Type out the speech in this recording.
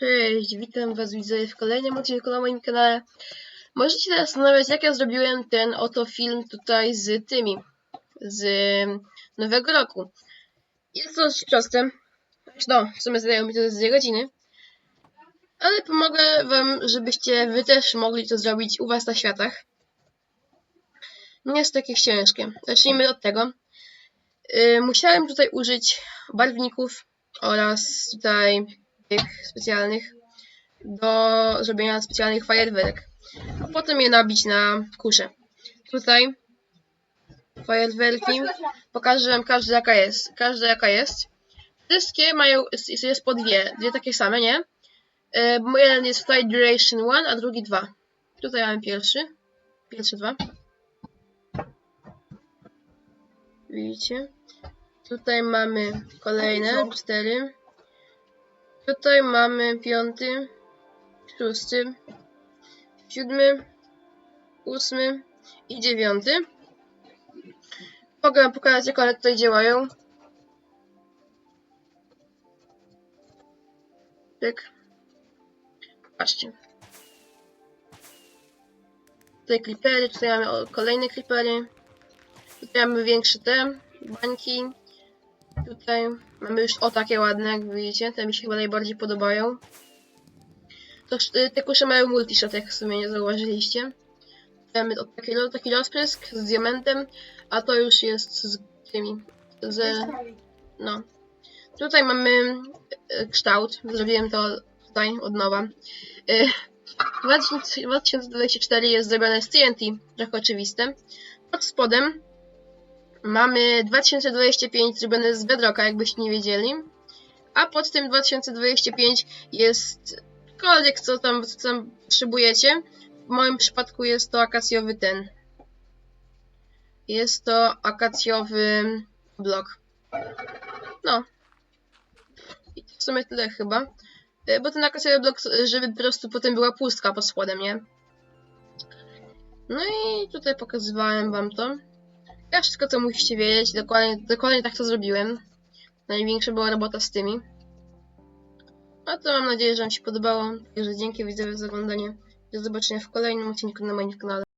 Cześć, witam was widzowie w kolejnym odcinku na moim kanale. Możecie się zastanawiać, jak ja zrobiłem ten oto film tutaj z tymi, z nowego roku. Jest to dość proste. No, w sumie zajęło mi to z 2 godziny. Ale pomogę wam, żebyście wy też mogli to zrobić u was na światach. Nie jest to jakieś ciężkie. Zacznijmy od tego. Yy, musiałem tutaj użyć barwników oraz tutaj specjalnych do zrobienia specjalnych fajerwerek. A potem je nabić na kuszę. Tutaj fajerwerki. Pokażę wam każda jaka jest. Każda jaka jest. Wszystkie mają, jest, jest po dwie. Dwie takie same, nie? Bo jeden jest Flight Duration 1, a drugi 2. Tutaj mamy pierwszy. Pierwsze dwa. Widzicie? Tutaj mamy kolejne cztery. Tutaj mamy piąty, szósty, siódmy, ósmy i dziewiąty. Mogę pokazać, jak one tutaj działają. Tak. Patrzcie. Tutaj klipery, tutaj mamy kolejne klipery. Tutaj mamy większe te bańki. Tutaj mamy już o takie ładne, jak widzicie. Te mi się chyba najbardziej podobają. To, y, te kusze mają multishot, jak w sumie nie zauważyliście. Mamy taki, taki rozprysk z diamentem, a to już jest z tymi. Z, no. Tutaj mamy y, kształt. Zrobiłem to tutaj od nowa. Y, 2000 2024 jest zrobione z TNT, trochę oczywiste. Pod spodem Mamy 2025 zrobione z Bedrocka, jakbyście nie wiedzieli. A pod tym 2025 jest cokolwiek, co tam, co tam potrzebujecie. W moim przypadku jest to akacjowy ten. Jest to akacjowy blok. No. I to w sumie tyle chyba. Y, Bo ten akacjowy blok, żeby po prostu potem była pustka pod spodem, nie? No i tutaj pokazywałem wam to. Ja wszystko co musicie wiedzieć, dokładnie, dokładnie tak to zrobiłem. Największa była robota z tymi. A to mam nadzieję, że Wam się podobało. Także dzięki widzowie za oglądanie. Do zobaczenia w kolejnym odcinku na moim kanale.